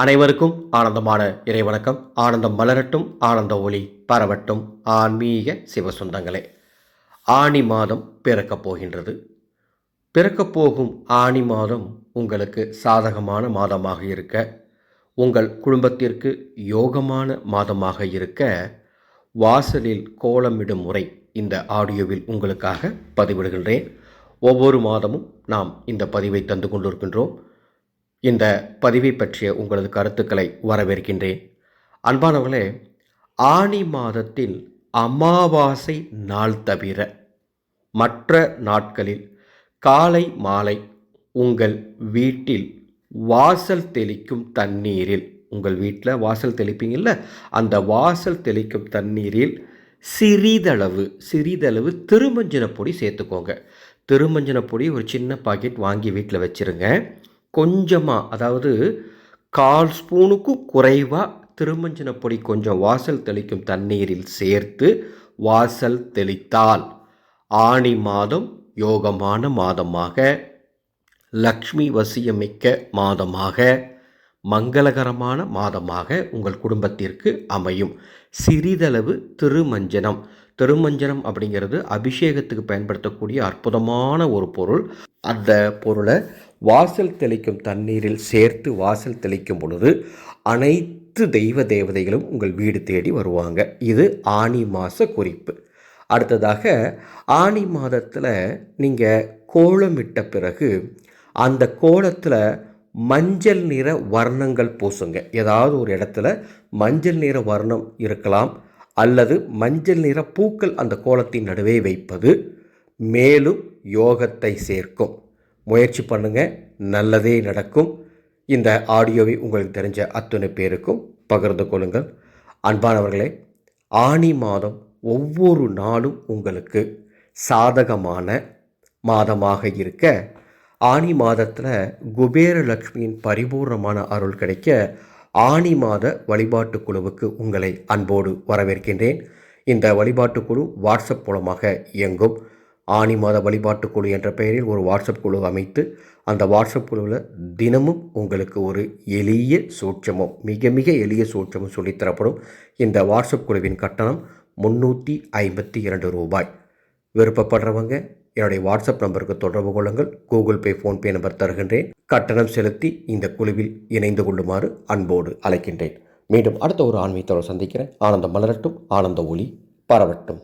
அனைவருக்கும் ஆனந்தமான இறைவணக்கம். ஆனந்தம் மலரட்டும் ஆனந்த ஒளி பரவட்டும். ஆன்மீக சிவசுந்தங்களே ஆணி மாதம் பிறக்கப் போகின்றது. பிறக்கப் போகும் ஆணி மாதம் உங்களுக்கு சாதகமான மாதமாக இருக்க உங்கள் குடும்பத்திற்கு யோகமான மாதமாக இருக்க வாசலில் கோலமிடும் முறை இந்த ஆடியோவில் உங்களுக்காக பதிவிடுகின்றேன். ஒவ்வொரு மாதமும் நாம் இந்த பதிவை தந்து கொண்டிருக்கின்றோம். இந்த பதிவை பற்றிய உங்களது கருத்துக்களை வரவேற்கின்றேன். அன்பானவர்களே ஆணி மாதத்தில் அமாவாசை நாள் தவிர மற்ற நாட்களில் காலை மாலை உங்கள் வீட்டில் வாசல் தெளிக்கும் தண்ணீரில் உங்கள் வீட்டில் வாசல் தெளிப்பீங்கள்ல அந்த வாசல் தெளிக்கும் தண்ணீரில் சிறிதளவு சிறிதளவு திருமஞ்சன பொடி சேர்த்துக்கோங்க. திருமஞ்சன பொடி ஒரு சின்ன பாக்கெட் வாங்கி வீட்டில் வச்சுருங்க. கொஞ்சமாக அதாவது கால் ஸ்பூனுக்கும் குறைவாக திருமஞ்சன பொடி கொஞ்சம் வாசல் தெளிக்கும் தண்ணீரில் சேர்த்து வாசல் தெளித்தால் ஆணி மாதம் யோகமான மாதமாக லக்ஷ்மி வசியமிக்க மாதமாக மங்களகரமான மாதமாக உங்கள் குடும்பத்திற்கு அமையும். சிறிதளவு திருமஞ்சனம். திருமஞ்சனம் அப்படிங்கிறது அபிஷேகத்துக்கு பயன்படுத்தக்கூடிய அற்புதமான ஒரு பொருள். அந்த பொருளை வாசல் தெளிக்கும் தண்ணீரில் சேர்த்து வாசல் தெளிக்கும் பொழுது அனைத்து தெய்வ தேவதைகளும் உங்கள் வீடு தேடி வருவாங்க. இது ஆணி மாத குறிப்பு. அடுத்ததாக ஆணி மாதத்தில் நீங்கள் கோலமிட்ட பிறகு அந்த கோலத்தில் மஞ்சள் நிற வர்ணங்கள் பூசுங்க. ஏதாவது ஒரு இடத்துல மஞ்சள் நிற வர்ணம் இருக்கலாம் அல்லது மஞ்சள் நிற பூக்கள் அந்த கோலத்தின் நடுவே வைப்பது மேலும் யோகத்தை சேர்க்கும். முயற்சி பண்ணுங்கள் நல்லதே நடக்கும். இந்த ஆடியோவை உங்களுக்கு தெரிஞ்ச அத்தனை பேருக்கும் பகிர்ந்து கொள்ளுங்கள். அன்பானவர்களே ஆணி மாதம் ஒவ்வொரு நாளும் உங்களுக்கு சாதகமான மாதமாக இருக்க ஆணி மாதத்தில் குபேரலக்ஷ்மியின் பரிபூர்ணமான அருள் கிடைக்க ஆணி மாத வழிபாட்டு குழுவுக்கு உங்களை அன்போடு வரவேற்கின்றேன். இந்த வழிபாட்டு குழு வாட்ஸ்அப் மூலமாக இயங்கும். ஆணி மாத வழிபாட்டு குழு என்ற பெயரில் ஒரு வாட்ஸ்அப் குழு அமைத்து அந்த வாட்ஸ்அப் குழுவில் தினமும் உங்களுக்கு ஒரு எளிய சூட்சமும் மிக மிக எளிய சூட்சமும் சொல்லித்தரப்படும் இந்த வாட்ஸ்அப் குழுவின் கட்டணம் முந்நூற்றி ஐம்பத்தி இரண்டு ரூபாய். விருப்பப்படுறவங்க என்னுடைய வாட்ஸ்அப் நம்பருக்கு தொடர்பு கொள்ளுங்கள். கூகுள் பே ஃபோன்பே நம்பர் தருகின்றேன். கட்டணம் செலுத்தி இந்த குழுவில் இணைந்து கொள்ளுமாறு அன்போடு அழைக்கின்றேன். மீண்டும் அடுத்த ஒரு ஆன்மீகத்தோடு சந்திக்கிறேன். ஆனந்தம் மலரட்டும் ஆனந்த ஒளி பரவட்டும்.